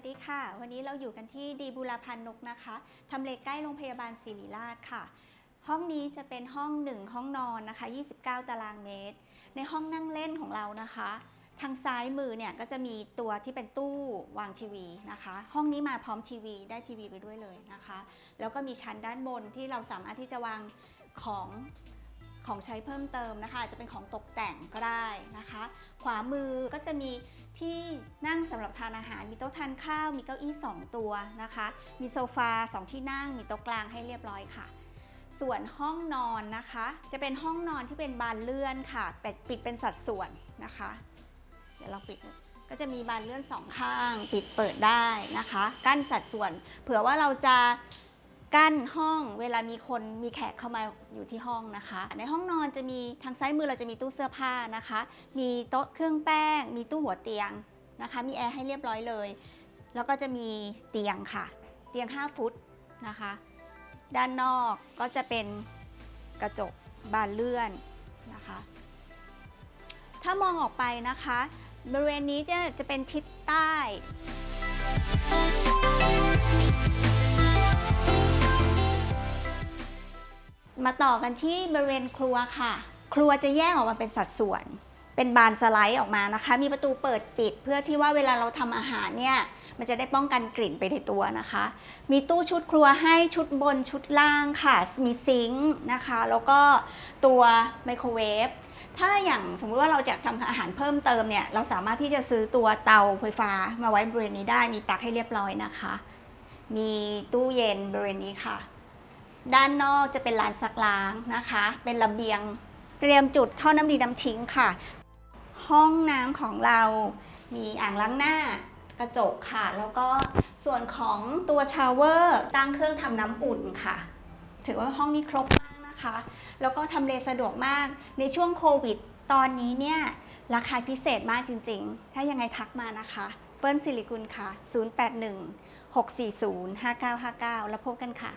วัสดีค่ะ วันนี้เราอยู่กันที่ดีบุรพันนกนะคะทำเลใกล้โรงพยาบาลศิริราชค่ะ ห้องนี้จะเป็นห้องหนึ่งห้องนอนนะคะ 29 ตารางเมตร ในห้องนั่งเล่นของเรานะคะ ทางซ้ายมือเนี่ยก็จะมีตัวที่เป็นตู้วางทีวีนะคะ ห้องนี้มาพร้อมทีวีได้ทีวีไปด้วยเลยนะคะ แล้วก็มีชั้นด้านบนที่เราสามารถที่จะวางของ ของใช้เพิ่มเติมนะคะอาจจะเป็นของตกแต่งก็ได้นะคะ ขวามือก็จะมีที่นั่งสำหรับทานอาหาร มีโต๊ะทานข้าว มีเก้าอี้ 2 ตัวนะคะ มีโซฟา 2 ที่นั่ง มีโต๊ะกลางให้เรียบร้อยค่ะ ส่วนห้องนอนนะคะ จะเป็นห้องนอนที่เป็นบานเลื่อนค่ะปิดปิดเป็นสัดส่วนนะคะ เดี๋ยวเราปิดก็จะมีบานเลื่อนสองข้าง ปิดเปิดได้นะคะ กั้นสัดส่วน เผื่อว่าเราจะ กั้นห้องเวลามีคนมีแขกเข้ามาอยู่ที่ห้องนะคะ ในห้องนอนจะมีทางซ้ายมือเราจะมีตู้เสื้อผ้านะคะ มีโต๊ะเครื่องแป้ง มีตู้หัวเตียงนะคะ มีแอร์ให้เรียบร้อยเลย แล้วก็จะมีเตียงค่ะ เตียง 5 ฟุตนะคะ ด้านนอกก็จะเป็นกระจกบานเลื่อนนะคะ ถ้ามองออกไปนะคะ บริเวณนี้จะจะเป็นทิศใต้ มาต่อกันที่บริเวณครัวค่ะ ครัวจะแยกออกมาเป็นสัดส่วน เป็นบานสไลด์ออกมานะคะ มีประตูเปิดปิดเพื่อที่ว่าเวลาเราทำอาหารเนี่ยมันจะได้ป้องกันกลิ่นไปในตัวนะคะ มีตู้ชุดครัวให้ชุดบนชุดล่างค่ะ มีซิงค์นะคะ แล้วก็ตัวไมโครเวฟ ถ้าอย่างสมมติว่าเราจะทำอาหารเพิ่มเติมเนี่ย เราสามารถที่จะซื้อตัวเตาไฟฟ้ามาไว้บริเวณนี้ได้ มีปลั๊กให้เรียบร้อยนะคะ มีตู้เย็นบริเวณนี้ค่ะ ด้านนอกจะเป็นลานซักล้างนะคะ เป็นระเบียง เตรียมจุดท่อน้ำดีน้ำทิ้งค่ะ ห้องน้ำของเรามีอ่างล้างหน้ากระจกค่ะ แล้วก็ส่วนของตัวชาวเวอร์ตั้งเครื่องทำน้ำอุ่นค่ะ ถือว่าห้องนี้ครบมากนะคะ แล้วก็ทำเลสะดวกมากในช่วงโควิด ตอนนี้เนี่ยราคาพิเศษมากจริง ๆ ถ้ายังไงทักมานะคะ เปิ้ลสิริกุลค่ะ 081 640 5959 แล้วพบกันค่ะ